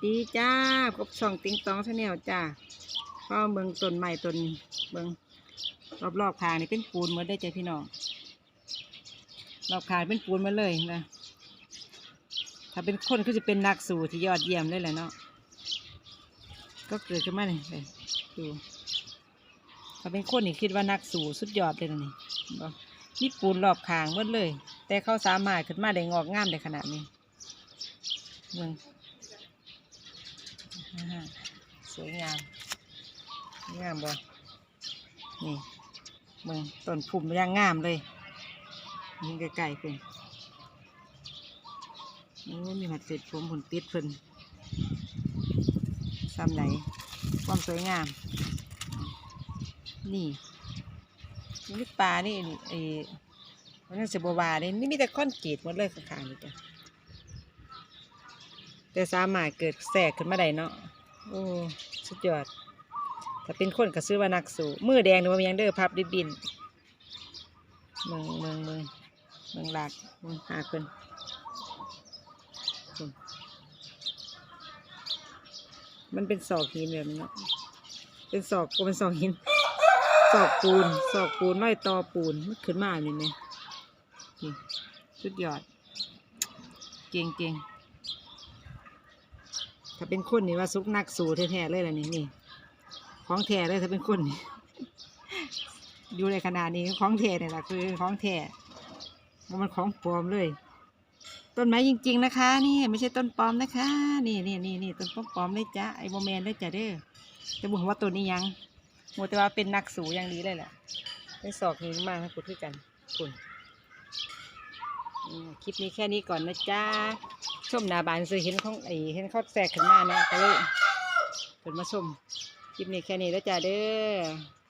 ดีจ้าพบช่องติงตองชาแนลจ้าก็เมืองต้นใหม่ต้นเมืองรอบรอบๆคางนี่เป็นปูนหมดได้อจ้ะพี่น้องรอบคางเป็นปูนมาเลยนะถ้าเป็นคนก็จะเป็นนักสู่ที่ยอดเยี่ยมเลยแหละเนาะก็เกิดขึ้นมาเลยไปดูถ้าเป็นคนนี่คิดว่านักสู่สุดยอดเลยนะนี่นบ่ปูนรอบคางหมดเลย แต่เขาสามารถขึ้นมาได้งอกงามได้ขนาดนี้เมือง สวยงามงามบ่นี่มึงต้นพุ่มย่างงามเลยยิงไกลๆเพิ่นโอ้มีหัดเสร็จผมผลติดเพิ่นซ้ำไหนความสวยงาม นี่นี่ปลานี่ไอ้มันนั่นเสบวาเนี่ยนี่มีแต่ค้อนกรีดหมดเลยข้างๆนี่จ้ะ แต่สามารถเกิดแสกขึ้นมาได้เนาะโอ้สุดยอดถ้าเป็นคนก็ซื้อว่านักสู้มือแดงหรือว่ามียังเด้อพับริบบินเมืองเมืองเมืองเมืองหลักเมืองหาคนพุ่นมันเป็นศอกหินแบบนี้เนาะเป็นศอกก็เป็นศอกหินศอกปูนศอกปูนร้อยตอปูนมันขึ้นมานี่ไหมนี่สุดยอด เก่งเก่ง ถ้าเป็นคนนี่ว่าซุกนักสู่แท้ๆเลยล่ะนี่นี่ ของแท้เลยถ้าเป็นคนนี่อยู่ในขนาดนี้ของแท้เนี่ยแหละคือของแท้ว่ามันของปลอมเลย ต้นไม้จริง ๆ นะคะ นี่ไม่ใช่ต้นปลอมนะคะ นี่นี่นี่นี่ต้นปลอมเลยจ้ะไอโมแมนเลยจ้ะเด้อจะบอกว่าตัวนี้ยังโมแต่ว่าเป็นนักสูอย่างดีเลยแหละได้สอกหินมากนะคุณคือกันคุณ คลิปนี้แค่นี้ก่อนนะจ้าชมหนาบานซื้อเห็นของไอเห็นเขาแสกขึ้นมาเนี่ยก็เลยเปิดมาชมคลิปนี้แค่นี้แล้วจ้าเด้อ